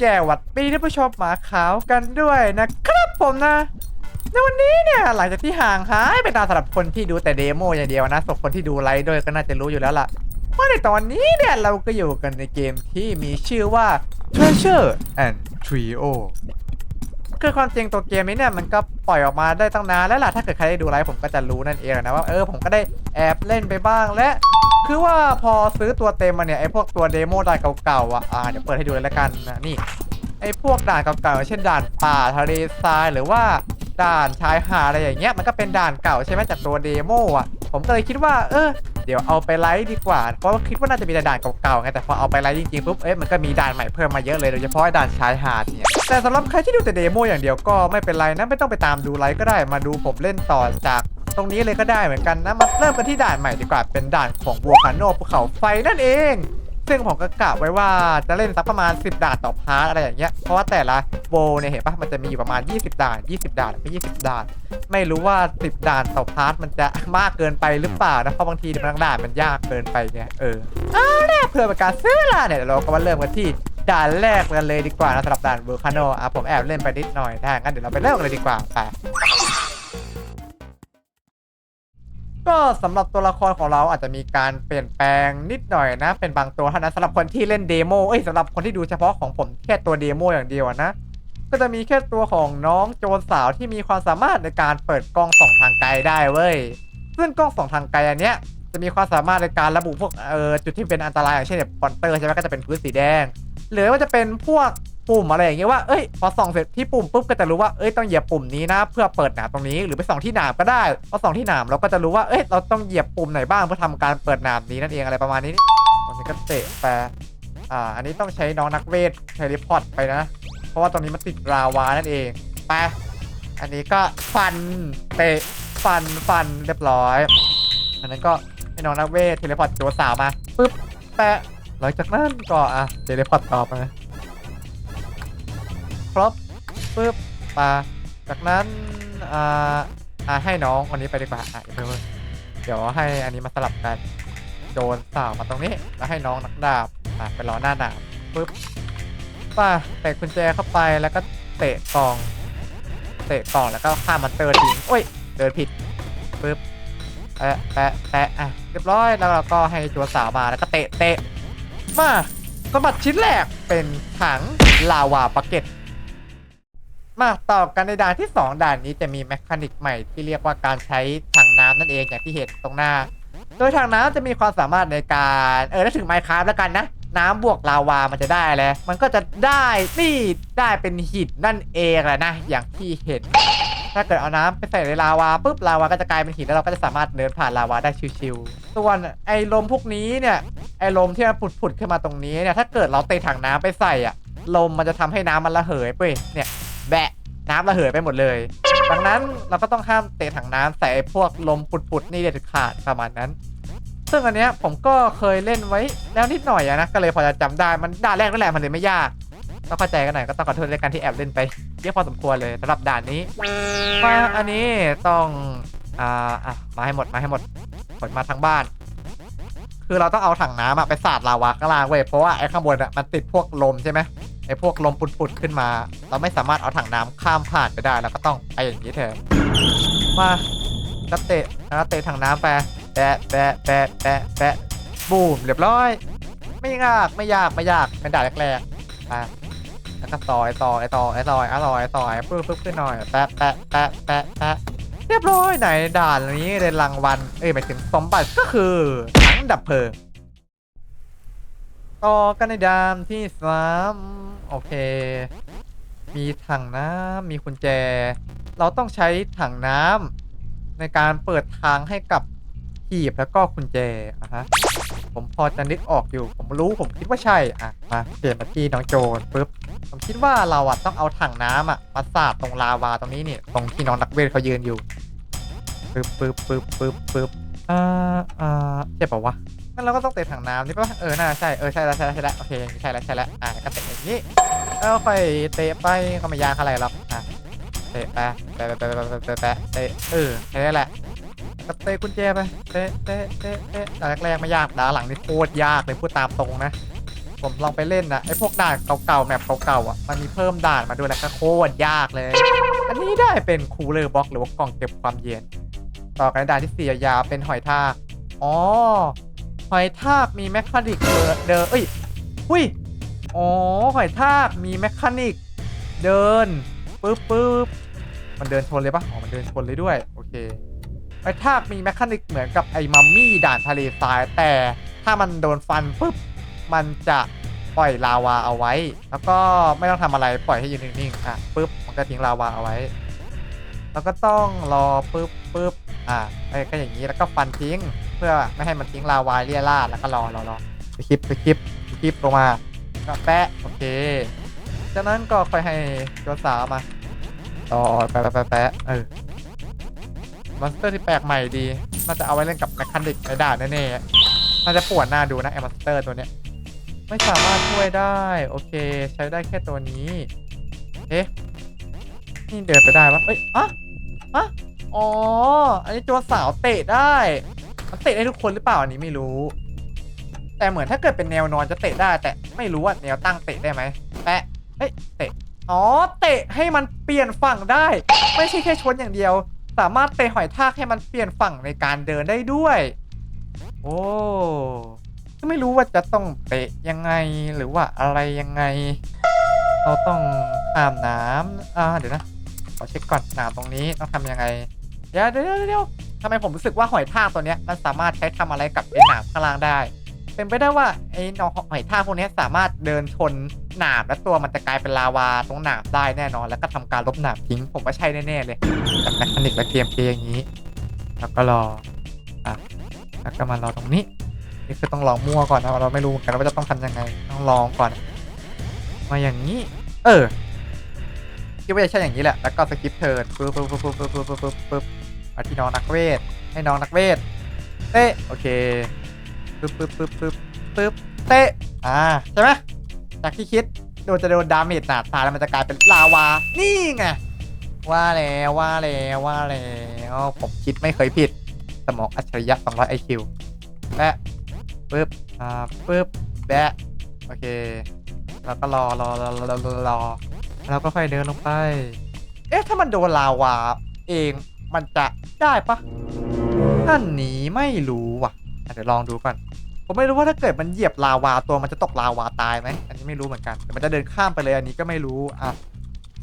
แก่หวัดปีท่านผู้ชมหมาขาวกันด้วยนะครับผมนะ ในวันนี้เนี่ยหลังจากที่ห่างหายไปนานสำหรับคนที่ดูแต่เดโมอย่างเดียวนะส่วนคนที่ดูไลฟ์ด้วยก็น่าจะรู้อยู่แล้วล่ะว่าในตอนนี้เนี่ยเราก็อยู่กันในเกมที่มีชื่อว่า Treasure and Trio คือความจริงตัวเกมนี้เนี่ยมันก็ปล่อยออกมาได้ตั้งนานแล้วล่ะถ้าเกิดใครได้ดูไลฟ์ผมก็จะรู้นั่นเองนะว่าเออผมก็ได้แอบเล่นไปบ้างและ คือว่าพอซื้อตัวเต็มมาเนี่ยไอพวกตัวเดโมด่านเก่าๆอะอ่าเดี๋ยวเปิดให้ดูเลยละกันนะนี่ไอ้พวกด่านเก่าๆเช่นด่านป่าทะเลทรายหรือว่าด่านชายหาดอะไรอย่างเงี้ยมันก็เป็นด่านเก่าใช่ไหมจากตัวเดโมอะผมก็เลยคิดว่าเออเดี๋ยวเอาไปไลฟ์ดีกว่า เพราะว่าคิดว่าน่าจะมีแต่ด่านเก่าๆไงแต่พอเอาไปไลฟ์จริงๆปุ๊บเอ๊ะมันก็มีด่านใหม่เพิ่มมาเยอะเลยโดยเฉพาะไอ้ด่านชายหาดเนี่ยแต่สำหรับใครที่ดูแต่เดโมอย่างเดียวก็ไม่เป็นไรนะไม่ต้องไปตามดูไลฟ์ก็ได้มาดูผมเล่นต่อจาก ตรงนี้เลยก็ได้เหมือนกันนะมาเริ่มกันที่ด่านใหม่ดีกว่าเป็นด่านของวัวคาโนภูเขาไฟนั่นเอง ซึ่งผมก็กะไว้ว่าจะเล่นสักประมาณ 10 ด่านต่อพาร์ทอะไรอย่างเงี้ยเพราะว่าแต่ละโวเนี่ยเห็นปะมันจะมีอยู่ประมาณ 20 ด่าน 20 ด่านแล้วก็20 ด่าน ไม่รู้ว่า 10 ด่านต่อพาร์ทมันจะมากเกินไปหรือเปล่านะเพราะบางทีบางด่านมันยากเกินไปไงเออเอาล่ะเพื่อเป็นการซื้อเวลาเนี่ยเดี๋ยวเราก็มาเริ่มกันที่ด่านแรกกันเลยดีกว่านะสำหรับด่านเวอร์คาโนอะผมแอบเล่นไปนิดหน่อยถ้างั้นเดี๋ยวเราไปเริ่มกันเลยดีกว่าไป ก็สำหรับตัวละครของเราอาจจะมีการเปลี่ยนแปลงนิดหน่อยนะ เป็นบางตัวเท่านั้นสำหรับคนที่เล่นเดโมเอ้ยสำหรับคนที่ดูเฉพาะของผมแค่ตัวเดโมอย่างเดียวนะ ก็จะมีแค่ตัวของน้องโจรสาวที่มีความสามารถในการเปิดกล้องส่องทางไกลได้เว้ยซึ่งกล้องส่องทางไกลอันเนี้ยจะมีความสามารถในการระบุพวกเออจุดที่เป็นอันตรายอย่างเช่นแบบปอนเตอร์ใช่ไหมก็จะเป็นพื้นสีแดง หรือว่าจะเป็นพวก ปุ่มอะไรอย่างเงี้ยว่าเอ้ยพอส่องเสร็จที่ปุ่มปุ๊บก็จะรู้ว่าเอ้ยต้องเหยียบปุ่มนี้นะ เพื่อเปิดหนามตรงนี้หรือไปส่องที่หนามก็ได้พอส่องที่หนามเราก็จะรู้ว่าเอ้ยเราต้องเหยียบปุ่มไหนบ้างเพื่อทำการเปิดหนามนี้นั่นเองอะไรประมาณนี้ตรงนี้ก็เตะไปอ่าอันนี้ต้องใช้น้องนักเวทเทเลพอร์ตไปนะ เพราะว่าตรงนี้มันติดราวานั่นเองไปอันนี้ก็ฟันเตะฟันฟันเรียบร้อย อันนั้นก็ให้น้องนักเวทเทเลพอร์ตตัวสาวมาปึ๊บแปะหลังจากนั้นก็อะเทเลพอร์ตต่อไป ครบปึ๊บมาจากนั้นอ่าอ่าให้น้องคนนี้ไปดีกว่าอะเดี๋ยวเดี๋ยวให้อันนี้มาสลับกันโจนสาวมาตรงนี้แล้วให้น้องนักดาบอะไปรอหน้าดาบปึ๊บป่ะเตะกุญแจเข้าไปแล้วก็เตะกล่อง เตะกล่องแล้วก็ข้ามันเตอร์ทิ้งโอ้ยเดินผิดปึ๊บแปะแปะแปะอะเรียบร้อยแล้วเราก็ให้โจนสาวมาแล้วก็เตะเตะมาสมบัติชิ้นแรกเป็นถังลาวาบักเก็ต มาต่อกันในด่านที่ 2 ด่านนี้จะมีแมคานิกใหม่ที่เรียกว่าการใช้ถังน้ำนั่นเองอย่างที่เห็นตรงหน้า โดยถังน้ำจะมีความสามารถในการเออถ้าถึงไมค์คราฟแล้วกันนะ น้ำบวกลาวามันจะได้อะไรมันก็จะได้นี่ได้เป็นหินนั่นเองแหละนะอย่างที่เห็น ถ้าเกิดเอาน้ำไปใส่ในลาวาปุ๊บลาวาก็จะกลายเป็นหินแล้วเราก็จะสามารถเดินผ่านลาวาได้ชิวๆส่วนไอ้ลมพวกนี้เนี่ยไอ้ลมที่มันผุดๆขึ้นมาตรงนี้เนี่ยถ้าเกิดเราเตะถังน้ำไปใส่อะลมมันจะทำให้น้ำมันระเหยไปเนี่ย แบะน้ำระเหยไปหมดเลย ดังนั้นเราก็ต้องห้ามเตะถังน้ำใส่พวกลมปุดๆนี่เด็ดขาดประมาณนั้น ซึ่งอันเนี้ยผมก็เคยเล่นไว้แล้วนิดหน่อยอะนะก็เลยพอจะจำได้มันด่านแรกนั่นแหละมันเลยไม่ยากต้องเข้าใจกันหน่อยก็ต้องขอโทษในการที่แอบเล่นไปเยอะพอสมควรเลยสำหรับด่านนี้มาอันนี้ต้องอ่าอะมาให้หมดมาให้หมดขนมาทั้งบ้าน คือเราต้องเอาถังน้ำอะไปสาดลาวาข้างล่างเว้ยเพราะว่าไอ้ข้างบนอะมันติดพวกลมใช่ไหม ไอ้พวกลมปุดๆขึ้นมา เราไม่สามารถเอาถังน้ำข้ามผ่านไปได้เราก็ต้องไปอย่างนี้แทนมาก็เตะแล้วเตะถังน้ำไปแปะแปะแปะแปะแปะบูมเรียบร้อย ไม่ยากไม่ยากไม่ยากเป็นด่านแรกๆมาแล้วก็ต่อยต่อยต่อยต่อยต่อยต่อยปึ๊บปึ๊บขึ้นหน่อยแปะแปะแปะแปะแปะเรียบร้อยไหนด่านนี้เรนรางวัลเอ้ยหมายถึงสมบัติก็คือถังดับเพลิง ต่อกันในดามที่สามโอเค มีถังน้ำมีกุญแจ เราต้องใช้ถังน้ำในการเปิดทางให้กับหีบแล้วก็กุญแจอะฮะผมพอจะนึกออกอยู่ ผมรู้ผมคิดว่าใช่อะมาเปลี่ยนมาที่น้องโจนปุ๊บผมคิดว่าเราอะต้องเอาถังน้ำอะมาสาดตรงลาวาตรงนี้เนี่ยตรงที่น้องนักเวทเขายืนอยู่ปึ๊บปึ๊บปึ๊บปึ๊บปึ๊บอ่าอ่าเจ็บปะวะ งั้นเราก็ต้องเตะถังน้ำนี่ปะเออ น่าใช่ เออ ใช่แล้วใช่แล้วใช่แล้วโอเคอย่างนี้ใช่แล้วใช่แล้วอะก็เตะอย่างนี้ แล้วค่อยเตะไปก็ไม่ยากอะไรหรอกอะเตะไปแปะแปะแปะแปะแปะแปเตะเออแค่นี้แหละก็เตะกุญแจไป เตะเตะเตะเตะด่านแรกๆไม่ยากด่านหลังนี่โคตรยากเลยพูดตามตรงนะ ผมลองไปเล่นนะไอ้พวกด่านเก่าๆแมปเก่าๆอะ มันมีเพิ่มด่านมาด้วยแล้วก็โคตรยากเลย อันนี้ได้เป็นคูลเลอร์บล็อกหรือว่ากล่องเก็บความเย็น ต่อกันด่านที่สี่ยาวเป็นหอยทากอ๋อ หอยทากมีแมคานิกเดินเดินเอ้ยหุยอ๋อหอยทากมีแมคานิกเดินปึ๊บปึ๊บมันเดินชนเลยปะอ๋อมันเดินชนเลยด้วย โอเคหอยทากมีแมคานิกเหมือนกับไอ้มัมมี่ด่านทะเลทรายแต่ถ้ามันโดนฟันปุ๊บมันจะปล่อยลาวาเอาไว้ แล้วก็ไม่ต้องทำอะไรปล่อยให้ยืนนิ่งๆอะปุ๊บมันก็ทิ้งลาวาเอาไว้ แล้วก็ต้องรอปุ๊บปุ๊บอ่าไอ้ก็อย่างนี้แล้วก็ฟันทิ้ง เพื่อไม่ให้มันทิ้งลาวายเลี่ยราดแล้วก็รอรอรอไปคลิปไปคลิปไปคลิปลงมาก็แปะโอเค จากนั้นก็ค่อยให้ตัวสาวมาต่อแปะแปะแปะแปะเออมอนสเตอร์ที่แปลกใหม่ดีน่าจะเอาไว้เล่นกับแมคคานิกในด่านแน่ๆน่าจะปวดหน้าดูนะไอ้มอนสเตอร์ตัวเนี้ยไม่สามารถช่วยได้ โอเค ใช้ได้แค่ตัวนี้เอ๊ะนี่เดินไปได้ปะเอ้ยอะอะอ๋อ อันนี้ตัวสาวเตะได้ มันเตะได้ทุกคนหรือเปล่าอันนี้ไม่รู้ แต่เหมือนถ้าเกิดเป็นแนวนอนจะเตะได้ แต่ไม่รู้ว่าแนวตั้งเตะได้ไหมแปะเอ้ยเตะอ๋อเตะให้มันเปลี่ยนฝั่งได้ ไม่ใช่แค่ชนอย่างเดียว สามารถเตะหอยทากให้มันเปลี่ยนฝั่งในการเดินได้ด้วย โอ้ก็ไม่รู้ว่าจะต้องเตะยังไงหรือว่าอะไรยังไง เราต้องข้ามน้ำอ่าเดี๋ยวนะขอเช็คก่อนน้ำตรงนี้ต้องทำยังไงเดี๋ยวเดี๋ยวเดี๋ยวเดี๋ยว ทำไมผมรู้สึกว่าหอยทากตัวนี้มันสามารถใช้ทำอะไรกับไอ้หนามข้างล่างได้ เป็นไปได้ว่าไอ้หอยทากพวกนี้สามารถเดินชนหนามและตัวมันจะกลายเป็นลาวาตรงหนามได้แน่นอน แล้วก็ทำการลบหนามทิ้งผมว่าใช่แน่ๆเลยกับแมคานิกและเกมเพย์อย่างนี้ แล้วก็รออะแล้วก็มารอตรงนี้นี่คือต้องลองมั่วก่อนนะเราไม่รู้กันว่าจะต้องทำยังไงต้องลองก่อน มาอย่างนี้ เออคิดว่าจะใช่อย่างนี้แหละแล้วก็สกิปเทิร์นปึ๊บปึ๊บปึ๊บปึ๊บปึ๊บปึ๊บ มาที่น้องนักเวท ให้น้องนักเวท เตะ โอเค ปึ๊บปึ๊บปึ๊บปึ๊บปึ๊บ เตะ อ่า ใช่ไหมจากที่คิด โดนจะโดนดาเมจหนาตาแล้วมันจะกลายเป็นลาวา นี่ไง ว่าแล้วว่าแล้วว่าแล้วผมคิดไม่เคยผิด สมองอัจฉริยะ 200 IQ และปึ๊บ อ่า ปึ๊บ แบะ โอเค แล้วก็รอรอรอรอรอแล้วก็ค่อยเดินลงไป เอ๊ะ ถ้ามันโดนลาวาเอง มันจะได้ปะอันนี้ไม่รู้ว่ะเดี๋ยวลองดูก่อน ผมไม่รู้ว่าถ้าเกิดมันเหยียบลาวาตัวมันจะตกลาวาตายไหม อันนี้ไม่รู้เหมือนกัน แต่มันจะเดินข้ามไปเลยอันนี้ก็ไม่รู้ อะ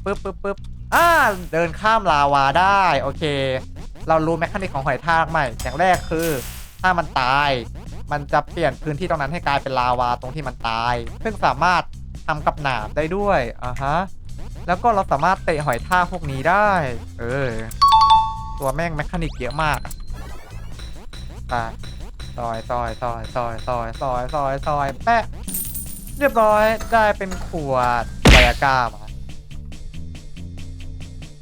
ปึ๊บปึ๊บปึ๊บอ่า เดินข้ามลาวาได้ โอเค เรารู้แมคานิกของหอยทากใหม่ อย่างแรกคือ ถ้ามันตาย มันจะเปลี่ยนพื้นที่ตรงนั้นให้กลายเป็นลาวาตรงที่มันตาย ซึ่งสามารถทำกับหนามได้ด้วย อ่าฮะ แล้วก็เราสามารถเตะหอยทากพวกนี้ได้ เออ ตัวแม่งแมคานิกเยอะมากตายซอยซอยซอยซอยซอยซอยซอยซอยแปะเรียบร้อยได้เป็นขวดไบอาก้ามา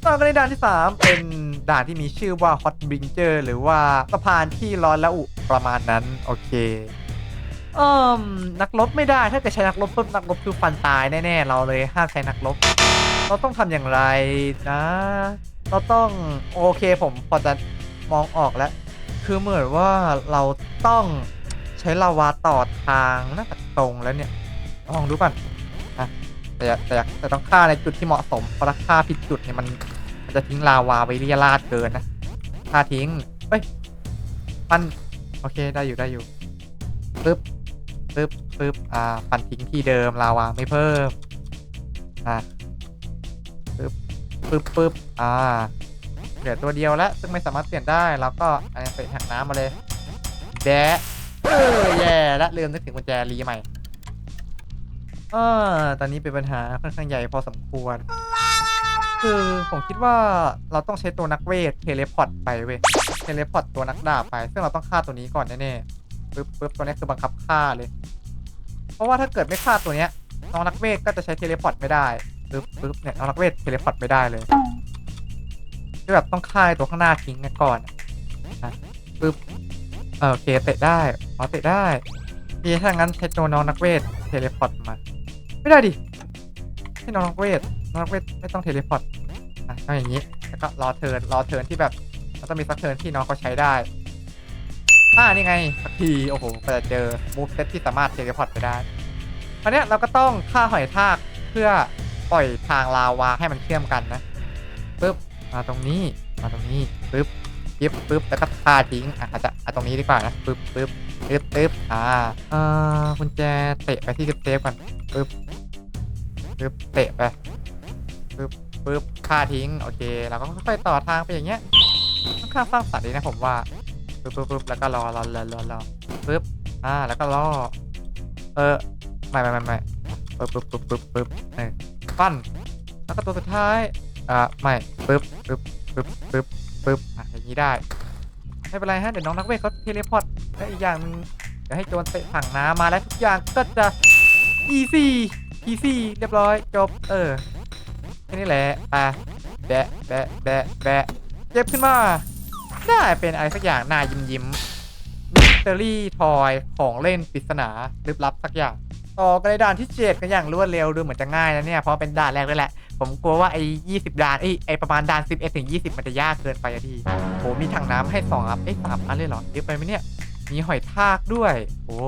ต่อกันในด่านที่ 3 เป็นด่านที่มีชื่อว่า Hot b r i n g e r หรือว่าสะพานที่ร้อนและอุประมาณนั้น โอเคเอ่มนักรบไม่ได้ถ้าเกิดใช้นักรบปุ๊บนักรบคือฟันตายแน่ๆ เราเลยห้ามใช้นักรบ เราต้องทำอย่างไรนะ เราต้องโอเคผมพอจะมองออกแล้ว คือเหมือนว่าเราต้องใช้ลาวาต่อทางน่าจะตรงแล้วเนี่ยลองดูก่อนอะแต่แต่แต่ต้องฆ่าในจุดที่เหมาะสมเพราะถ้าฆ่าผิดจุดเนี่ยมันมันจะทิ้งลาวาไว้เรียราดเกินนะถ้าทิ้งเฮ้ยปันโอเคได้อยู่ได้อยู่ปึ๊บปึ๊บปึ๊บอ่าปันทิ้งที่เดิมลาวาไม่เพิ่มอ่า ปึ๊บปึ๊บอ่าเหลือตัวเดียวแล้วซึ่งไม่สามารถเปลี่ยนได้แล้วก็อันนี้ไปหักน้ำมาเลยแดะเออแย่และลืมนึกถึงกุญแจรีใหม่เออตอนนี้เป็นปัญหาค่อนข้างใหญ่พอสมควร คือผมคิดว่าเราต้องใช้ตัวนักเวทเทเลพอร์ตไปเว้ยเทเลพอร์ตตัวนักดาบไป ซึ่งเราต้องฆ่าตัวนี้ก่อนแน่ๆปึ๊บปึ๊บตัวนี้คือบังคับฆ่าเลย เพราะว่าถ้าเกิดไม่ฆ่าตัวเนี้ยน้องนักเวทก็จะใช้เทเลพอร์ตไม่ได้ ปึ๊บปึ๊บเนี่ยน้องนักเวทเทเลพอร์ตไม่ได้เลยคือแบบต้องฆ่าตัวข้างหน้าทิ้งกันก่อนอะปึ๊บเออโอเคเตะได้อ๋อเตะได้ดีถ้างั้นใช้ตัวน้องนักเวทเทเลพอร์ตมา ไม่ได้ดิให้น้องนักเวทน้องนักเวทไม่ต้องเทเลพอร์ตอะต้องอย่างนี้แล้วก็รอเทิร์นรอเทิร์นที่แบบมันต้องมีสักเทิร์นที่น้องเขาใช้ได้อ่านี่ไงสักทีโอ้โหก็จะเจอมูฟเซตที่สามารถเทเลพอร์ตไปได้อันเนี้เราก็ต้องฆ่าหอยทากเพื่อ ปล่อยทางลาวาให้มันเชื่อมกันนะปึ๊บมาตรงนี้มาตรงนี้ปึ๊บปึ๊บปึ๊บแล้วก็ฆ่าทิ้งอะอาจจะเอาตรงนี้ดีกว่านะปึ๊บปึ๊บปึ๊บปึ๊บอ่าอ่ากุญแจเตะไปที่เซฟก่อนปึ๊บปึ๊บเตะไปปึ๊บปึ๊บฆ่าทิ้งโอเคเราก็ค่อยๆต่อทางไปอย่างเงี้ยค่อนข้างสร้างสรรค์ดีนะผมว่าปึ๊บปึ๊บปึ๊บแล้วก็รอรอรอรอรอปึ๊บอ่าแล้วก็รอเออไม่ไม่ไม่ไม่ปึ๊บปึ๊บปึ๊บปึ๊บปึ๊บเออ ปั้นแล้วก็ตัวสุดท้าย อ่า ไม่ปึ๊บปึ๊บปึ๊บปึ๊บปึ๊บอะอย่างนี้ได้ ไม่เป็นไรฮะ เดี๋ยวน้องนักเวทเขาเทเลพอร์ตและอีกอย่างหนึงเดี๋ยวให้โจรเตะถังน้ำมาแล้วทุกอย่างก็จะ easy easy เรียบร้อยจบ เออ แค่นี้แหละไปแบะแบะแบะแบะเก็บขึ้นมา ได้เป็นอะไรสักอย่างหน้ายิ้มยิ้มมิสเตอรี่ทอยของเล่นปริศนาลึกลับสักอย่าง ต่อกันในด่านที่เจ็ดกันอย่างรวดเร็วดูเหมือนจะง่ายนะเนี่ยเพราะเป็นด่านแรกด้วยแหละ ผมกลัวว่าไอ้ยี่สิบด่านไอ้ไอ้ประมาณด่านสิบเอ็ดถึงยี่สิบมันจะยากเกินไปอะทีโหมีถังน้ำให้สองอันเอ้ยสามอันเลยเหรอเยอะไปไหมเนี่ยมีหอยทากด้วย โอ้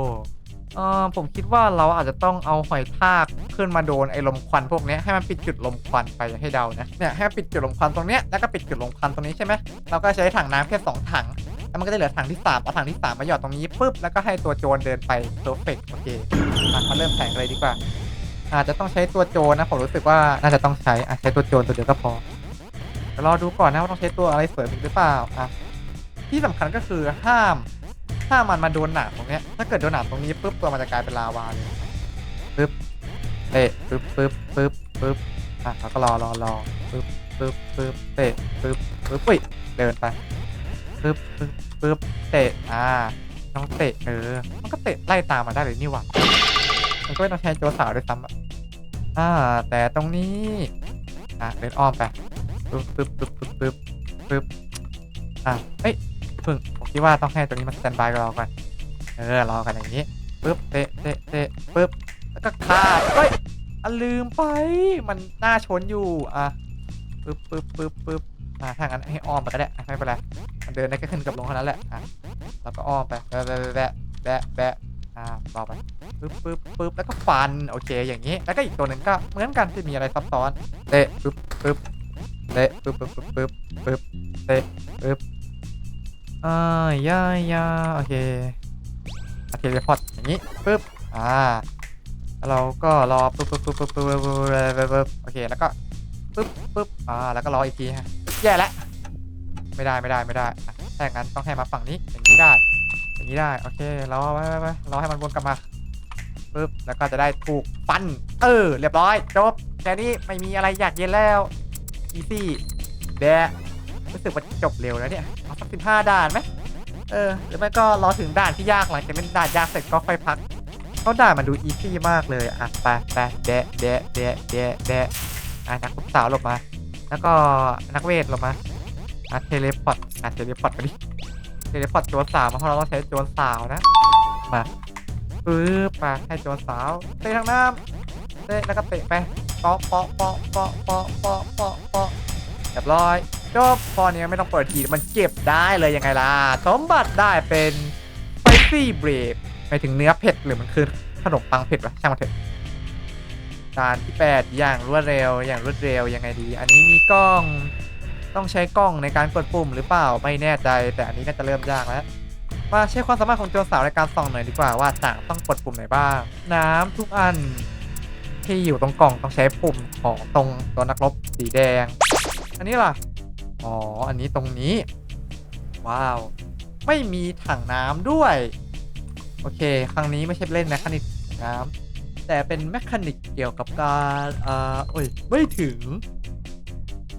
เออผมคิดว่าเราอาจจะต้องเอาหอยทากขึ้นมาโดนไอ้ลมควันพวกนี้ให้มันปิดจุดลมควันไปให้เดานะเนี่ยให้ปิดจุดลมควันตรงเนี้ยแล้วก็ปิดจุดลมควันตรงนี้ใช่ไหมเราก็ใช้ถังน้ำแค่สองถัง แล้วมันก็จะเหลือถังที่3เอาถังที่3มาหยอดตรงนี้ปุ๊บแล้วก็ให้ตัวโจรเดินไปเพอร์เฟกโอเคอะมาเริ่มแข่งเลยดีกว่า อาจจะต้องใช้ตัวโจรนะผมรู้สึกว่าน่าจะต้องใช้อะใช้ตัวโจรตัวเดียวก็พอเดี๋ยวรอดูก่อนนะว่าต้องใช้ตัวอะไรเสริมอีกหรือเปล่าอะที่สำคัญก็คือห้ามห้ามมันมาโดนหนามตรงเนี้ยถ้าเกิดโดนหนามตรงนี้ปุ๊บตัวมันจะกลายเป็นลาวาเลยปึ๊บเตะปึ๊บปึ๊บปึ๊บปึ๊บอะแล้วก็รอรอรอปึ๊บปึ๊บปึ๊บเตะปึ๊บปึ๊บอุ้ยเดินไป ปึ๊บปึ๊บปึ๊บเตะอ่าน้องเตะเออมันก็เตะไล่ตามมาได้เลยนี่หว่ามันก็ไม่ต้องใช้โจสาวด้วยซ้ำอะอ่าแต่ตรงนี้อะเดินอ้อมไปปึ๊บปึ๊บปึ๊บปึ๊บปึ๊บปึ๊บอะเอ้ยเพิ่งผมคิดว่าต้องให้ตัวนี้มาสแตนบายรอก่อนเออรอกันอย่างนี้ปึ๊บเตะเตะเตะปึ๊บแล้วก็คาดเฮ้ยอลืมไปมันหน้าชนอยู่อะปึ๊บปึ๊บปึ๊บปึ๊บ อ่าถ้างั้นให้อ้อมไปก็ได้ไม่เป็นไรมันเดินได้แค่ขึ้นกับลงเท่านั้นแหละอะเราก็อ้อมไปแบะแบะแบะแบะแบะอ่าต่อไปปึ๊บปึ๊บปึ๊บแล้วก็ฟันโอเคอย่างนี้ แล้วก็อีกตัวหนึ่งก็เหมือนกันที่มีอะไรซับซ้อนเตะปึ๊บปึ๊บเตะปึ๊บปึ๊บปึ๊บปึ๊บปึ๊บเตะปึ๊บอ่าย่าย่าโอเคโอเคเรพอดอย่างนี้ปึ๊บอ่าเราก็รอปึ๊บปึ๊บปึ๊บปึ๊บปึ๊บปึ๊บโอเคแล้วก็ปึ๊บปึ๊บอ่าแล้วก็รออีกทีฮะ แย่แล้วไม่ได้ไม่ได้ไม่ได้อะถ้าอย่างนั้นต้องให้มาฝั่งนี้อย่างนี้ได้ อย่างนี้ได้โอเครอไว้ไว้รอให้มันวนกลับมาปึ๊บแล้วก็จะได้ถูกฟันเออเรียบร้อยจบแค่นี้ไม่มีอะไรอยากเย็นแล้วอีซี่แดะรู้สึกว่าจบเร็วแล้วเนี่ยเอาสักสิบห้าด่านไหมเออหรือไม่ก็รอถึงด่านที่ยากหลังจากเล่นด่านยากเสร็จก็ค่อยพักเพราด่านมันดูอีซี่มากเลยอะไปไปแดะแดะแดะแดะแดะอะนักศึกษาวหลบมา แล้วก็นักเวทหลบมาอะเทเลพอร์ตอะเทเลพอร์ตมาดิเทเลพอร์ตโจรสาวมาเพราะเราต้องใช้โจรสาวนะมาปึ๊บมาให้โจรสาวเตะทางน้ำเตะแล้วก็เตะไปเปาะเปาะเปาะเปาะเปาะเปาะเปาะเปาะเรียบร้อยจบพอนี้ไม่ต้องเปิดทีมันเก็บได้เลยยังไงล่ะสมบัติได้เป็นไ i ซี่เบรดหมายถึงเนื้อเผ็ดหรือมันคือขนมปังเผ็ดวะช่างมันเถอะ ด่านที่ 8 อย่างรวดเร็ว อย่างรวดเร็วยังไงดี อันนี้มีกล้องต้องใช้กล้องในการกดปุ่มหรือเปล่าไม่แน่ใจ แต่อันนี้น่าจะเริ่มยากแล้วมาใช้ความสามารถของโจรสาวในการส่องหน่อยดีกว่าว่าต่างต้องกดปุ่มไหนบ้าง น้ำทุกอันที่อยู่ตรงกล่องต้องใช้ปุ่มของตรงตัวนักรบสีแดง อันนี้ล่ะอ๋ออันนี้ตรงนี้ ว้าว ไม่มีถังน้ำด้วย โอเค ครั้งนี้ไม่ใช่เล่นแมคคานิกน้ำ แต่เป็นแมคานิกเกี่ยวกับการอ่อโอ้ย ไม่ถึง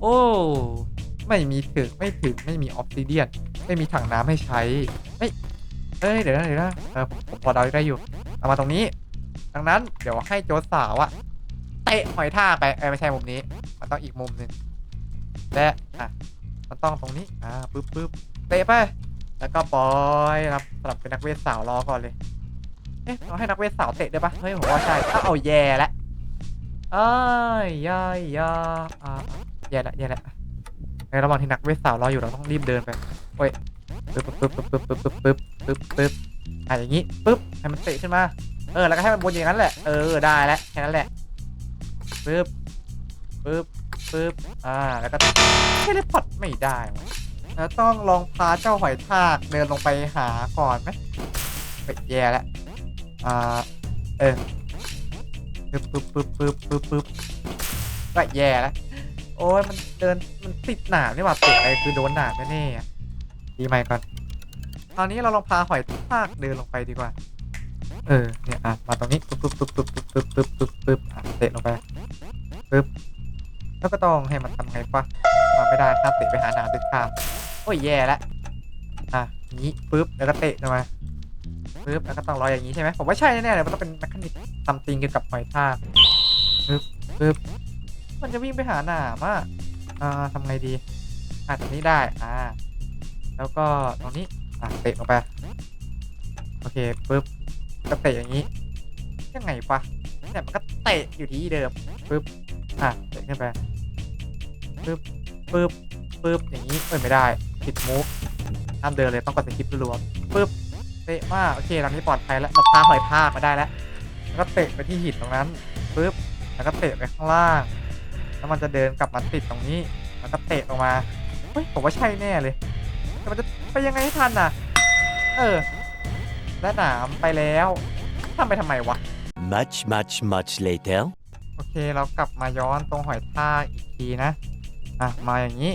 โอ้ ไม่มีถึง ไม่ถึง ไม่มีออฟซิเดียน ไม่มีถังน้ำให้ใช้เอ้ย เอ้ย เดี๋ยวนะเดี๋ยวนะเออผมผมพอเดาได้อยู่ เอามาตรงนี้ ดังนั้นเดี๋ยวให้โจสาวอะเตะหอยทากไปเออไม่ใช่มุมนี้ มันต้องอีกมุมหนึ่งและอะ มันต้องตรงนี้ อ่า ปึ๊บปึ๊บเตะไป แล้วก็ปล่อยรับสำหรับเป็นนักเวทสาวรอก่อนเลย เอ๊ะเราให้นักเวทสาวเตะได้ปะเฮ้ยผมว่าใช่ถ้าเอาแย่แล้วเอ้ยย่ายยาอ่าแย่ละแย่ละในระหว่างที่นักเวทสาวรออยู่เราต้องรีบเดินไปโอ้ยปึ๊บปึ๊บปึ๊บปึ๊บปึ๊บปึ๊บปึ๊บปึ๊บปึ๊บอะอย่างงี้ปึ๊บให้มันเตะขึ้นมาเออแล้วก็ให้มันวนอย่างนั้นแหละเออได้แล้วแค่นั้นแหละปึ๊บปึ๊บปึ๊บอ่าแล้วก็เทเลพอร์ตไม่ได้แล้วต้องลองพาเจ้าหอยทากเดินลงไปหาก่อนไหมไปแย่แล้ว อ่า เออปึ๊บปึ๊บปึ๊บปึ๊บปึ๊บปึ๊บก็แย่แล้วโอ้ยมันเดินมันติดหนามนี่หว่าติดอะไรคือโดนหนามแน่ๆอะดีไหมก่อนคราวนี้เราลองพาหอยทากเดินลงไปดีกว่า เออเนี่ยอะมาตรงนี้ปึ๊บปึ๊บปึ๊บปึ๊บปึ๊บปึ๊บปึ๊บปึ๊บอะเตะลงไปปึ๊บแล้วก็ต้องให้มันทำไงปะมาไม่ได้ห้ามเตะไปหาหนามเด็ดขาดโอ้ยแย่แล้วอะนี้ปึ๊บแล้วก็เตะลงมา ปึ๊บแล้วก็ต้องรอยอย่างนี้ใช่ไหมผมว่าใช่แน่ๆเลยมันต้องเป็นแมคานิกทำติงเกี่ยวกับหอยทากปึ๊บปึ๊บมันจะวิ่งไปหาหนามอะอ่าทำไงดีอะตรงนี้ได้อ่าแล้วก็ตรงนี้อะเตะลงไปโอเคปึ๊บก็เตะอย่างนี้ยังไงวะเนี่ยมันก็เตะอยู่ที่เดิมปึ๊บอะเตะขึ้นไปปึ๊บปึ๊บปึ๊บอย่างนี้เอ้ยไม่ได้ผิดมูฟห้ามเดินเลยต้องกดสกิปรัวปึ๊บ เตะมากโอเคตอนนี้ปลอดภัยแล้วเราพาหอยทากมาได้แล้วแล้วก็เตะไปที่หินตรงนั้นปึ๊บแล้วก็เตะไปข้างล่าง แล้วมันจะเดินกลับมาติดตรงนี้แล้วก็เตะออกมาเฮ้ยผมว่าใช่แน่เลยแต่มันจะไปยังไงให้ทันน่ะ เออ และหนามไปแล้วทำไปทำไมวะ Much, much, much later. โอเคเรากลับมาย้อนตรงหอยทากอีกทีนะอะมาอย่างนี้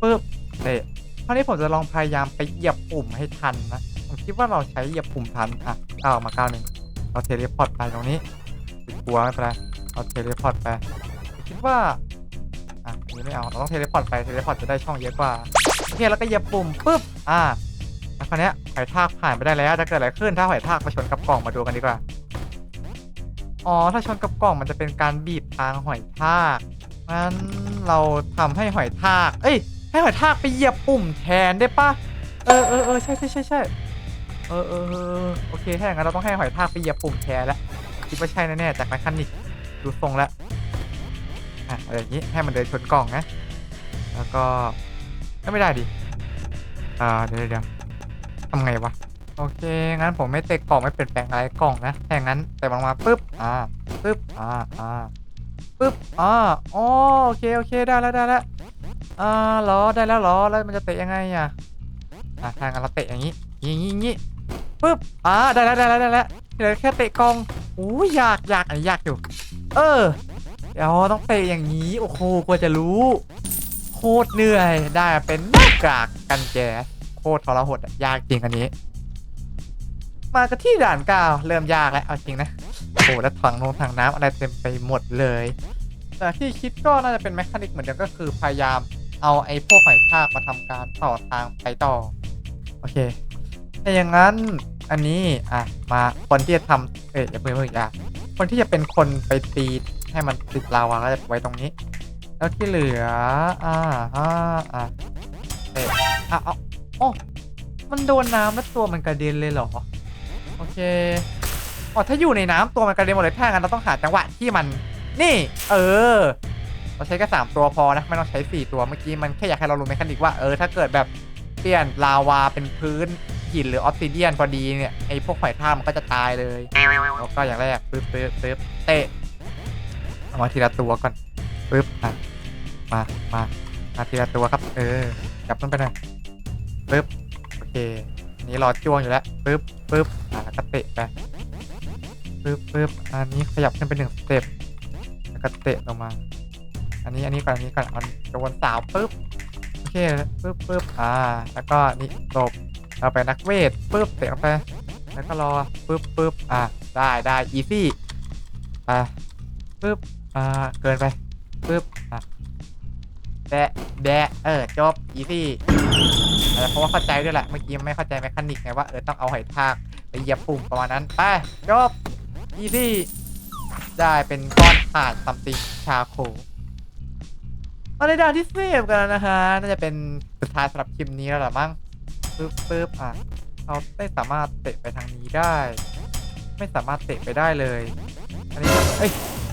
ปึ๊บเตะคราวนี้ผมจะลองพยายามไปเหยียบปุ่มให้ทันนะ ผมคิดว่าเราใช้เหยียบปุ่มทันอะเอามาก้าวหนึ่งเราเทเลพอร์ตไปตรงนี้ติดกลัวไม่เป็นไรเราเทเลพอร์ตไปคิดว่าอะนี้ไม่เอาเราต้องเทเลพอร์ตไปเทเลพอร์ตจะได้ช่องเยอะกว่าโอเคแล้วก็เหยียบปุ่มปึ๊บอะแล้วคราวนี้หอยทากผ่านไปได้แล้วจะเกิดอะไรขึ้นถ้าหอยทากมาชนกับกล่องมาดูกันดีกว่าอ๋อถ้าชนกับกล่องมันจะเป็นการบีบทางหอยทากงั้นเราทำให้หอยทาก เอ้ยให้หอยทากไปเหยียบปุ่มแทนได้ปะเออเออเออใช่ใช่ใช่ใช่ เออเออเออโอเคถ้าอย่างนั้นเราต้องให้หอยทากไปเหยียบปุ่มแทนแล้วคิดว่าใช่แน่ๆจากแมคานิกดูทรงแล้วอะอะไรอย่างนี้ให้มันเดินชนกล่องนะ แล้วก็ไม่ได้ดิอ่าเดี๋ยวเดี๋ยวทำไงวะโอเค งั้นผมไม่เตะกล่องไม่เปลี่ยนแปลงอะไรกล่องนะแต่งั้นแต่มันมาปุ๊บอ่าปุ๊บอ่าอ่าปุ๊บอ่าอ๋อโอเคโอเคได้แล้วได้แล้วอ่าเหรอได้แล้วเหรอแล้วมันจะเตะยังไงอะอะทางเราเตะอย่างนี้อย่างนี้อย่างนี้ ปุ๊บอ่าได้แล้วได้แล้วได้แล้วเหลือแค่เตะกองโอ้ยยากยากอันนี้ยากอยู่ เออเดี๋ยวต้องเตะอย่างนี้โอ้โหกว่าจะรู้ โคตรเหนื่อยได้เป็นหน้ากากกันแกโคตรทรหดยากจริงอันนี้ มากันที่ด่านเก้าเริ่มยากแล้วเอาจริงนะโอ้โหแล้วถังลงถังน้ำอะไรเต็มไปหมดเลย แต่ที่คิดก็น่าจะเป็นแมคานิกเหมือนเดิมก็คือพยายามเอาไอ้พวกหอยทากมาทำการต่อทางไปต่อ โอเค ถ้าอย่างนั้นอันนี้อะมาคนที่จะทำเอ้ยอย่าเพิ่งเพิ่งอย่าคนที่จะเป็นคนไปตีให้มันติดลาวาก็จะไว้ตรงนี้ แล้วที่เหลืออ่าอ่าอ่าเอ๊ะอะเอาโอ้มันโดนน้ำแล้วตัวมันกระเด็นเลยเหรอโอเคอ๋อถ้าอยู่ในน้ำตัวมันกระเด็นหมดเลยถ้างั้นเราต้องหาจังหวะที่มัน นี่ เออ เราใช้แค่สามตัวพอนะไม่ต้องใช้สี่ตัวเมื่อกี้มันแค่อยากให้เรารู้เมคานิกว่าเออถ้าเกิดแบบเปลี่ยนลาวาเป็นพื้น หินหรือออสซิเดียนพอดีเนี่ยไอพวกหอยทากมันก็จะตายเลยแล้วก็อย่างแรกปึ๊บปึ๊บปึ๊บเตะเอามาทีละตัวก่อนปึ๊บอะมามามาทีละตัวครับ เออจับมันไปหน่อยปึ๊บโอเคอันนี้รอจ้วงอยู่แล้วปึ๊บปึ๊บอะแล้วก็เตะไปปึ๊บปึ๊บอันนี้ขยับขึ้นไปหนึ่งสเต็ปแล้วก็เตะลงมา อันนี้อันนี้ก่อนอันนี้ก่อนมันโดนสาวปึ๊บโอเคปึ๊บปึ๊บอ่า แล้วก็นี่จบ เราไปนักเวทปึ๊บเตะลงไป แล้วก็รอปึ๊บปึ๊บอ่าได้ได้อีซี่อ่าปึ๊บอ่าเกินไปปึ๊บอะแดะแดะเออจบอีซี่เออเพราะว่าเข้าใจด้วยแหละเมื่อกี้ไม่เข้าใจแมคานิกไงว่าเออต้องเอาหอยทากไปเหยียบปุ่มประมาณนั้นไปจบอีซี่ได้เป็นก้อนถ่านซัมติงชาโคมาในด่านที่เซฟกันนะฮะน่าจะเป็นสุดท้ายสำหรับคลิปนี้แล้วหรือมั้ง ปึ๊บปึ๊บอะเราไม่สามารถเตะไปทางนี้ได้ ไม่สามารถเตะไปได้เลย อันนี้เอ้ย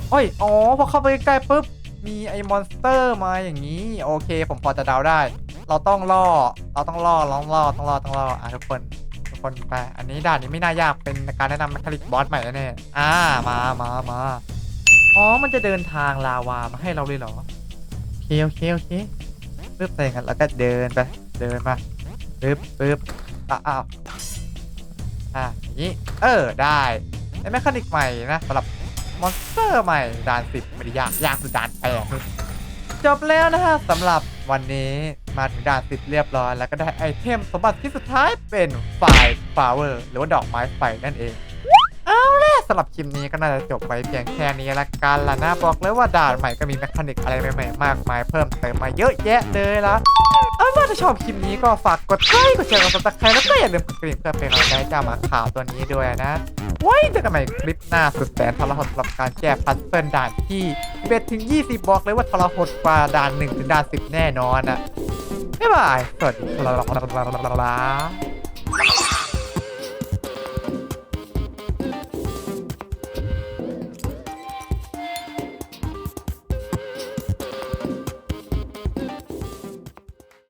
โอ้ยอ๋อพอเข้าไปใกล้ปุ๊บมีไอ้มอนสเตอร์มาอย่างนี้ โอเค ผมพอจะเดาได้ เราต้องล่อ เราต้องล่อต้องล่อต้องล่อต้องล่ออะทุกคนทุกคนไปอันนี้ด่านนี้ไม่น่ายากเป็นการแนะนำนักคลิกบอสใหม่แน่ๆอ่ามามามาอ๋อมันจะเดินทางลาวามาให้เราเลยเหรอโอเคโอเคโอเคปึ๊บใส่กันแล้วก็เดินไปเดินมา ปึ๊บปึ๊บอ้าวอะอย่างนี้ เออ ได้ไอ้แมคานิกใหม่นะสำหรับมอนสเตอร์ใหม่ด่านสิบไม่ได้ยาก ยากสุดด่านแปดจบแล้วนะฮะสำหรับวันนี้มาถึงด่านสิบเรียบร้อย แล้วก็ได้ไอเทมสมบัติที่สุดท้ายเป็นไฟฟลาวเวอร์หรือว่าดอกไม้ไฟนั่นเอง สำหรับคลิปนี้ก็น่าจะจบไว้เพียงแค่นี้ละกันละนะบอกเลยว่าด่านใหม่ก็มีแมคานิกอะไรใหม่ๆมากมายเพิ่มเติมมาเยอะแยะเลยละเอาว่าถ้าชอบคลิปนี้ก็ฝากกดไลค์กดแชร์กดซับสไครต์แล้วก็อย่าลืมกดกระดิ่งเพื่อเป็นกำลังใจให้เจ้าหมาข่าวตัวนี้ด้วยนะ ไว้เจอกันใหม่คลิปหน้าสุดแสนทรหดสำหรับการแก้พัซเซิลด่านที่11ถึง 20 บอกเลยว่าทรหดกว่าด่าน1ถึงด่าน10 แน่นอนอะบ๊ายบายสวัสดีครับ